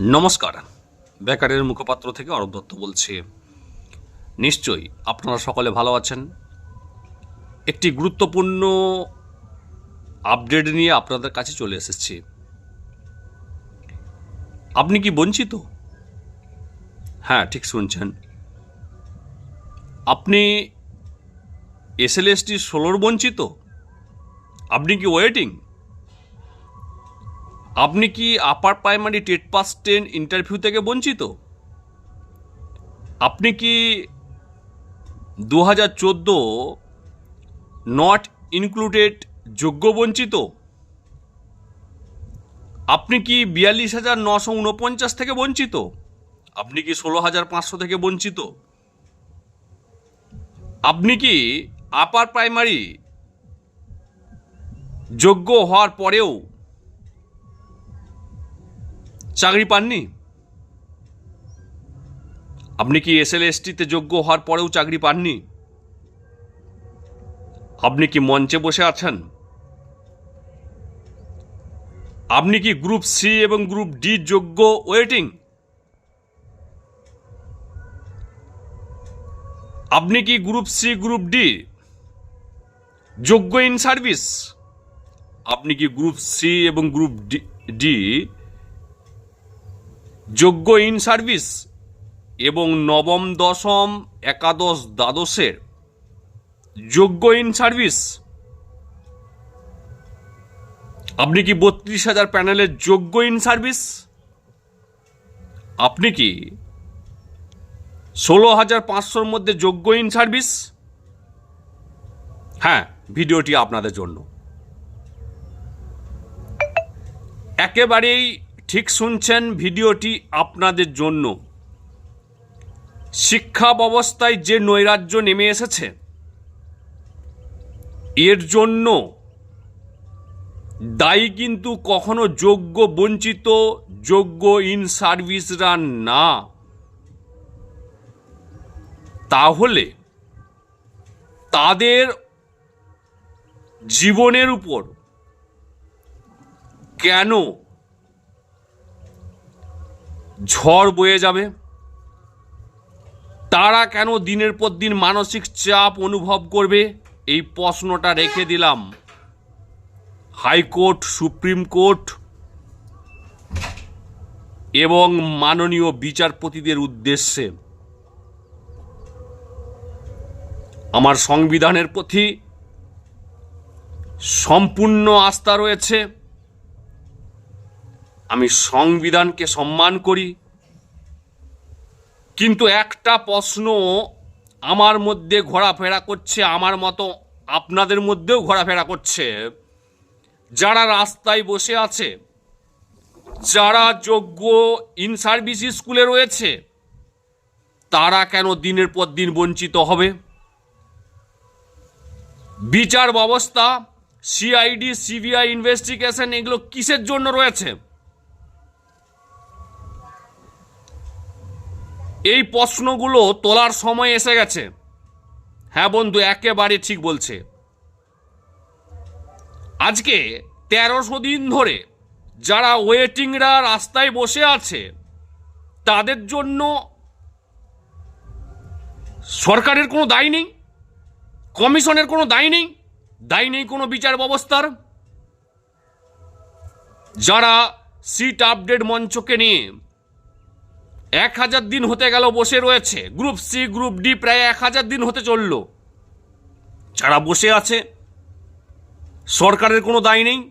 নমস্কার। বেকারের মুখপাত্র থেকে অরব দত্ত বলছি। নিশ্চয়ই আপনারা সকলে ভালো আছেন। একটি গুরুত্বপূর্ণ আপডেট নিয়ে আপনাদের কাছে চলে এসেছি। আপনি কি বঞ্চিত? হ্যাঁ ঠিক শুনছেন। আপনি এসএলএসটি ষোলোর বঞ্চিত? আপনি কি ওয়েটিং? আপনি কি upper primary TET pass ten interview থেকে বঞ্চিত? আপনি কি দু হাজার চোদ্দ নট ইনক্লুডেড যোগ্য বঞ্চিত? আপনি কি বিয়াল্লিশ হাজার নশো উনপঞ্চাশ থেকে বঞ্চিত? আপনি কি ষোলো হাজার পাঁচশো থেকে বঞ্চিত? আপনি কি আপার প্রাইমারি যোগ্য হওয়ার পরেও চাকরি পাননি? আপনি কি এস এল এসটিতে যোগ্য হওয়ার পরেও চাকরি পাননি? আপনি কি মঞ্চে বসে আছেন? আপনি কি গ্রুপ সি এবং গ্রুপ ডি যোগ্য ওয়েটিং? আপনি কি গ্রুপ সি, গ্রুপ ডি যোগ্য ইন সার্ভিস? আপনি কি গ্রুপ সি এবং গ্রুপ ডি ডি যোগ্য ইন সার্ভিস এবং নবম, দশম, একাদশ, দ্বাদশের যোগ্য ইন সার্ভিস। আপনি কি বত্রিশ হাজার প্যানেলের যোগ্য ইন সার্ভিস? আপনি কি ষোলো হাজার পাঁচশোর মধ্যে যোগ্য ইন সার্ভিস? হ্যাঁ ভিডিওটি আপনাদের জন্য। একেবারেই ঠিক শুনছেন ভিডিওটি আপনাদের জন্য। শিক্ষা ব্যবস্থায় যে নৈরাজ্য নেমে এসেছে, এর জন্য দায়ী কিন্তু কখনো যোগ্য, বঞ্চিত, যোগ্য ইন সার্ভিসরা না। তাহলে তাদের জীবনের উপর কেন ঝড় বয়ে যাবে। তারা কেন দিনের পর দিন মানসিক চাপ অনুভব করবে? এই প্রশ্নটা রেখে দিলাম। হাইকোর্ট, সুপ্রিম কোর্ট এবং মাননীয় বিচারপতিদের উদ্দেশ্যে আমার সংবিধানের প্রতি সম্পূর্ণ আস্থা রয়েছে। আমি সংবিধানকে সম্মান করি। কিন্তু একটা প্রশ্ন আমার মধ্যে ঘোরাফেরা করছে, আমার মতো আপনাদের মধ্যেও ঘোরাফেরা করছে। যারা রাস্তায় বসে আছে, যারা যোগ্য ইন সার্ভিস স্কুলে রয়েছে, তারা কেন দিনের পর দিন বঞ্চিত হবে? বিচার ব্যবস্থা সিআইডি সিবিআই ইনভেস্টিগেশন এগুলো কিসের জন্য রয়েছে? এই প্রশ্নগুলো তোলার সময় এসে গেছে। হ্যাঁ বন্ধু, একেবারে ঠিক বলছে। আজকে তেরোশো দিন ধরে যারা ওয়েটিংরা রাস্তায় বসে আছে, তাদের জন্য সরকারের কোনো দায় নেই, কমিশনের কোনো দায় নেই দায় নেই কোনো বিচার ব্যবস্থার। যারা সিট আপডেট মঞ্চকে নিয়ে এক হাজার দিন হতে গেল বসে রয়েছে। গ্রুপ সি, গ্রুপ ডি প্রায় এক হাজার দিন হতে চলল। যারা বসে আছে, সরকারের কোনো দায় নেই,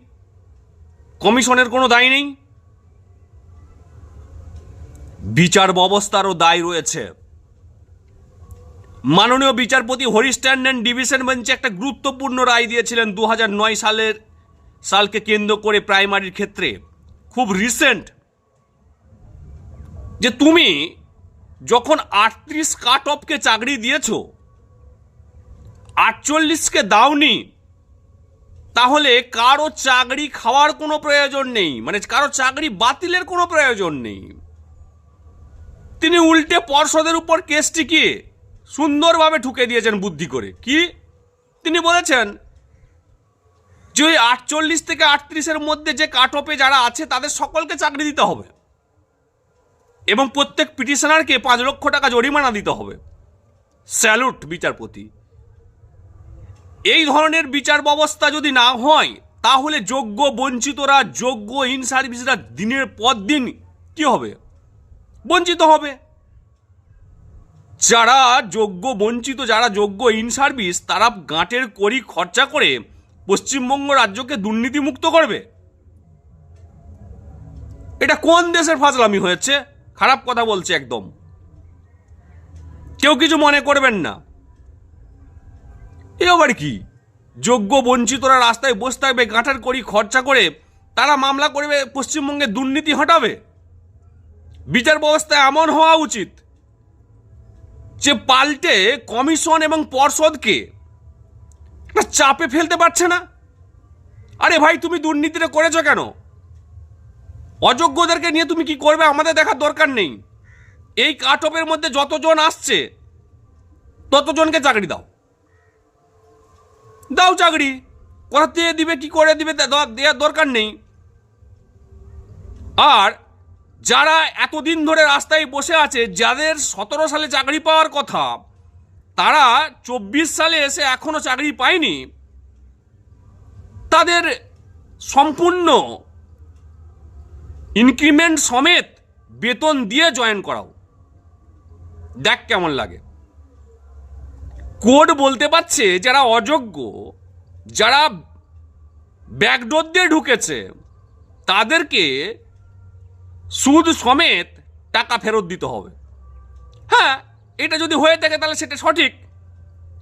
কমিশনের কোনো দায় নেই, বিচার ব্যবস্থারও দায় রয়েছে। মাননীয় বিচারপতি হরিশ ট্যান্ডন ডিভিশন বেঞ্চে একটা গুরুত্বপূর্ণ রায় দিয়েছিলেন দু সালের, সালকে কেন্দ্র করে প্রাইমারির ক্ষেত্রে। খুব রিসেন্ট যে তুমি যখন আটত্রিশ কাট অফকে চাকরি দিয়েছ, আটচল্লিশকে দাওনি, তাহলে কারও চাকরি খাওয়ার কোনো প্রয়োজন নেই। মানে কারও চাকরি বাতিলের কোনো প্রয়োজন নেই। তিনি উল্টে পর্ষদের উপর কেস টিকিয়ে সুন্দরভাবে ঠুকে দিয়েছেন বুদ্ধি করে। কি? তিনি বলেছেন যে ওই আটচল্লিশ থেকে আটত্রিশের মধ্যে যে কাট অফে যারা আছে, তাদের সকলকে চাকরি দিতে হবে। এবং প্রত্যেক পিটিশনারকে পাঁচ লক্ষ টাকা জরিমানা দিতে হবে। স্যালুট বিচারপতি। এই ধরনের বিচার ব্যবস্থা যদি না হয়, তাহলে যোগ্য বঞ্চিতরা, যোগ্য ইন সার্ভিসরা দিনের পর দিন কি হবে? বঞ্চিত হবে। যারা যোগ্য বঞ্চিত, যারা যোগ্য ইন সার্ভিস, তারা গাঁটের করি খরচা করে পশ্চিমবঙ্গ রাজ্যকে দুর্নীতিমুক্ত করবে। এটা কোন দেশের ফাজলামি হয়েছে? খারাপ কথা বলছে একদম। কেউ কিছু মনে করবেন না। এ আবার কি? যোগ্য, বঞ্চিতরা রাস্তায় বসে থাকবে গাঁটার করি খরচা করে তারা মামলা করবে, পশ্চিমবঙ্গে দুর্নীতি হটাবে? বিচার ব্যবস্থা এমন হওয়া উচিত যে পাল্টে কমিশন এবং পর্ষদকে চাপে ফেলতে পারছে না? আরে ভাই, তুমি দুর্নীতিটা করেছ কেন? অযোগ্যদেরকে নিয়ে তুমি কি করবে? আমাদের দেখার দরকার নেই। এই কাট অফের মধ্যে যতজন আসছে, ততজনকে চাকরি দাও। দাও চাকরি। কোথা থেকে দিবে, কি করে দিবে দেওয়ার দরকার নেই। আর যারা এতদিন ধরে রাস্তায় বসে আছে, যাদের সতেরো সালে চাকরি পাওয়ার কথা, তারা চব্বিশ সালে এসে এখনও চাকরি পায়নি, তাদের সম্পূর্ণ ইনক্রিমেন্ট সমেত বেতন দিয়ে জয়েন করাও। দেখ কেমন লাগে। কোড বলতে পারছে যারা অযোগ্য, যারা ব্যাকডোর দিয়ে ঢুকেছে, তাদেরকে সুদ সমেত টাকা ফেরত দিতে হবে। হ্যাঁ এটা যদি হয়ে থাকে তাহলে সেটা সঠিক।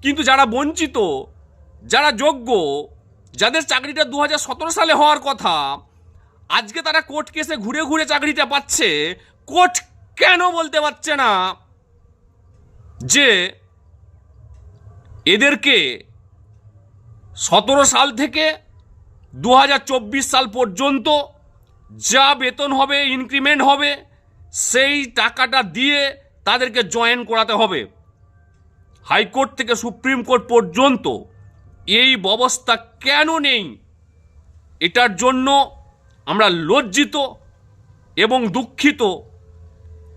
কিন্তু যারা বঞ্চিত, যারা যোগ্য, যাদের চাকরিটা দু হাজার সতেরো সালে হওয়ার কথা আজকে তারা কোর্ট কেসে ঘুরে ঘুরে চাকরিটা পাচ্ছে। কোর্ট কেন বলতে পারছে না যে এদেরকে সতেরো সাল থেকে দু হাজার চব্বিশ সাল পর্যন্ত যা বেতন হবে ইনক্রিমেন্ট হবে, সেই টাকাটা দিয়ে তাদেরকে জয়েন করাতে হবে। হাইকোর্ট থেকে সুপ্রিম কোর্ট পর্যন্ত এই ব্যবস্থা কেন নেই? এটার জন্য আমরা লজ্জিত এবং দুঃখিত।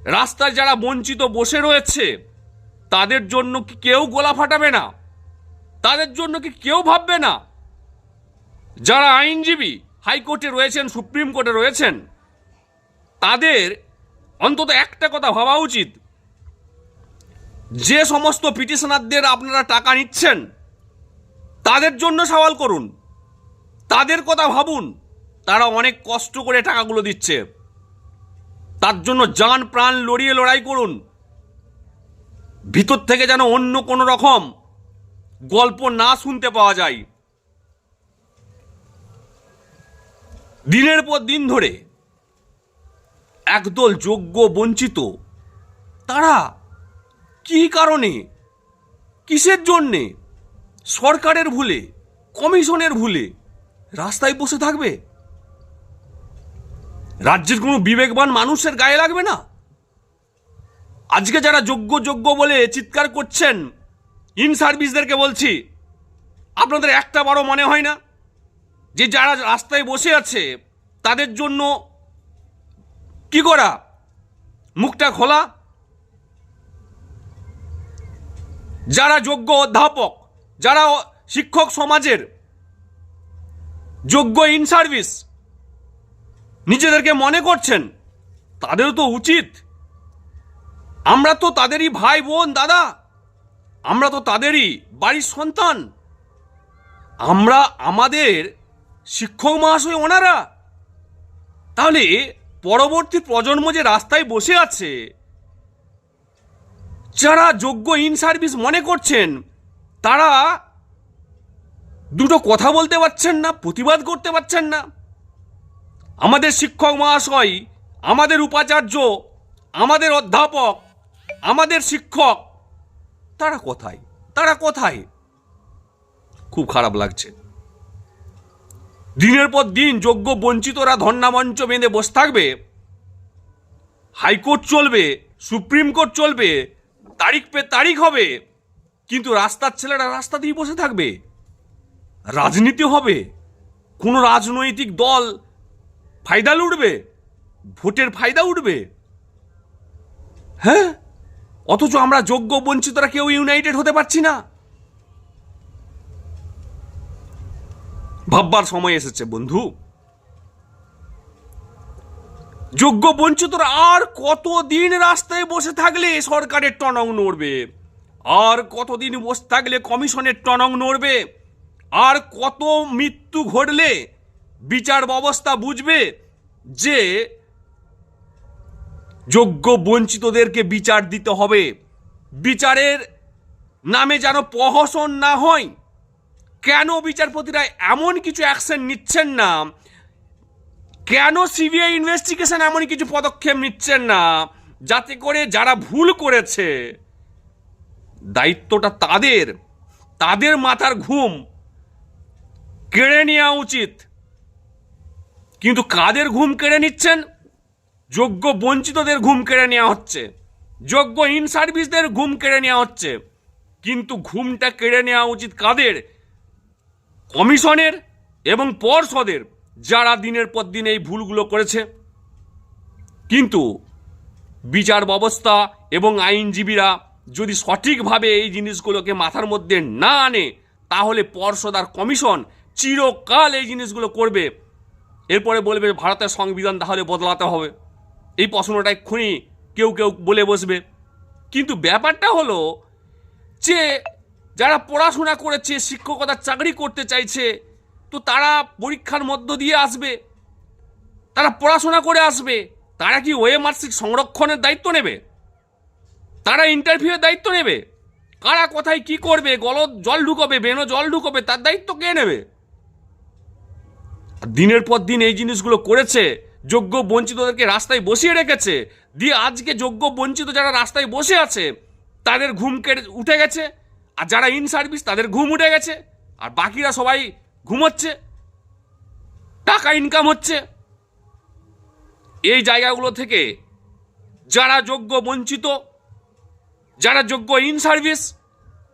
রাস্তায় যারা বঞ্চিত বসে রয়েছে, তাদের জন্য কি কেউ গোলা ফাটাবে না? তাদের জন্য কি কেউ ভাববে না? যারা আইনজীবী হাইকোর্টে রয়েছেন, সুপ্রিম কোর্টে রয়েছেন, তাদের অন্তত একটা কথা ভাবা উচিত। যে সমস্ত পিটিশনারদের আপনারা টাকা নিচ্ছেন, তাদের জন্য সওয়াল করুন। তাদের কথা ভাবুন। তারা অনেক কষ্ট করে টাকাগুলো দিচ্ছে। তার জন্য জান প্রাণ লড়িয়ে লড়াই করুন। ভিতর থেকে যেন অন্য কোনো রকম গল্প না শুনতে পাওয়া যায়। দিনের পর দিন ধরে একদল যোগ্য বঞ্চিত, তারা কি কারণে, কিসের জন্যে, সরকারের ভুলে, কমিশনের ভুলে রাস্তায় বসে থাকবে? রাজ্যের কোনো বিবেকবান মানুষের গায়ে লাগবে না? আজকে যারা যোগ্য যোগ্য বলে চিৎকার করছেন, ইন সার্ভিসদেরকে বলছি, আপনাদের একটা বড় মনে হয় না? যে যারা রাস্তায় বসে আছে, তাদের জন্য কি করা? মুখটা খোলা? যারা যোগ্য অধ্যাপক, যারা শিক্ষক সমাজের যোগ্য ইন সার্ভিস নিজেদেরকে মনে করছেন। তাদেরও তো উচিত। আমরা তো তাদেরই ভাই, বোন, দাদা। আমরা তো তাদেরই বাড়ির সন্তান। আমরা আমাদের শিক্ষক মহাশয় ওনারা। তাহলে পরবর্তী প্রজন্ম যে রাস্তায় বসে আছে, যারা যোগ্য ইন সার্ভিস মনে করছেন, তারা দুটো কথা বলতে পারছেন না, প্রতিবাদ করতে পারছেন না। আমাদের শিক্ষক মহাশয়, আমাদের উপাচার্য, আমাদের অধ্যাপক, আমাদের শিক্ষক, তারা কোথায়? তারা কোথায়? খুব খারাপ লাগছে। দিনের পর দিন যোগ্য বঞ্চিতরা ধর্নামঞ্চ বেঁধে বসে থাকবে, হাইকোর্ট চলবে, সুপ্রিম কোর্ট চলবে, তারিখ পে তারিখ হবে, কিন্তু রাস্তার ছেলেরা রাস্তা দিয়ে বসে থাকবে। রাজনীতি হবে, কোনো রাজনৈতিক দল ফায়দা লুটবে? ভোটের ফায়দা উঠবে? হ্যাঁ? অথচ আমরা যোগ্য বঞ্চিতরা কেউ ইউনাইটেড হতে পারছি না। ভাববার সময় এসেছে, বন্ধু। যোগ্য বঞ্চিতরা আর কতদিন রাস্তায় বসে থাকলে সরকারের টনং নড়বে? আর কতদিন বসে থাকলে কমিশনের টনং নড়বে? আর কত মৃত্যু ঘটলে বিচার ব্যবস্থা বুঝবে যে যোগ্য বঞ্চিতদেরকে বিচার দিতে হবে। বিচারের নামে যেন প্রহসন না হয়। কেন বিচারপতিরা এমন কিছু অ্যাকশন নিচ্ছেন না? কেন সিবিআই ইনভেস্টিগেশন এমন কিছু পদক্ষেপ নিচ্ছেন না? যাতে করে যারা ভুল করেছে, দায়িত্বটা তাদের তাদের মাথার ঘুম কেড়ে নেওয়া উচিত। কিন্তু কাদের ঘুম কেড়ে নিচ্ছেন? যোগ্য বঞ্চিতদের ঘুম কেড়ে নেওয়া হচ্ছে। যোগ্য ইন সার্ভিসদের ঘুম কেড়ে নেওয়া হচ্ছে। কিন্তু ঘুমটা কেড়ে নেওয়া উচিত কাদের? কমিশনের এবং পর্ষদের, যারা দিনের পর দিন এই ভুলগুলো করেছে। কিন্তু বিচার ব্যবস্থা এবং আইনজীবীরা যদি সঠিকভাবে এই জিনিসগুলোকে মাথার মধ্যে না আনে, তাহলে পর্ষদ আর কমিশন চিরকাল এই জিনিসগুলো করবে। এরপরে বলবে ভারতের সংবিধান তাহলে বদলাতে হবে। এই প্রশ্নটা এক্ষুনি কেউ কেউ বলে বসবে। কিন্তু ব্যাপারটা হলো যে যারা পড়াশোনা করেছে শিক্ষকতার চাকরি করতে চাইছে, তো তারা পরীক্ষার মধ্য দিয়ে আসবে। তারা পড়াশোনা করে আসবে। তারা কি ওয়ে মার্কশিট সংরক্ষণের দায়িত্ব নেবে? তারা ইন্টারভিউয়ের দায়িত্ব নেবে? কারা কোথায় কি করবে? গল জল ঢুকবে বেনো জল ঢুকবে, তার দায়িত্ব কে নেবে? দিনের পর দিন এই জিনিসগুলো করেছে, যোগ্য বঞ্চিতদেরকে রাস্তায় বসিয়ে রেখেছে, দিয়ে আজকে যোগ্য বঞ্চিত যারা রাস্তায় বসে আছে, তাদের ঘুম কেটে উঠে গেছে, আর যারা ইন সার্ভিস তাদের ঘুম উঠে গেছে, আর বাকিরা সবাই ঘুমোচ্ছে, টাকা ইনকাম হচ্ছে। এই জায়গাগুলো থেকে যারা যোগ্য বঞ্চিত, যারা যোগ্য ইন সার্ভিস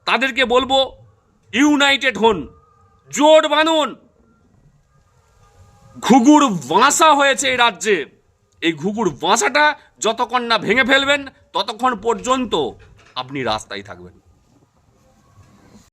তাদেরকে বলব ইউনাইটেড হন, জোট বানুন। ঘুঘুর বাঁসা হয়েছে এই রাজ্যে। এই ঘুঘুর বাঁসাটা যতক্ষণ না ভেঙে ফেলবেন, ততক্ষণ পর্যন্ত আপনি রাস্তায় থাকবেন।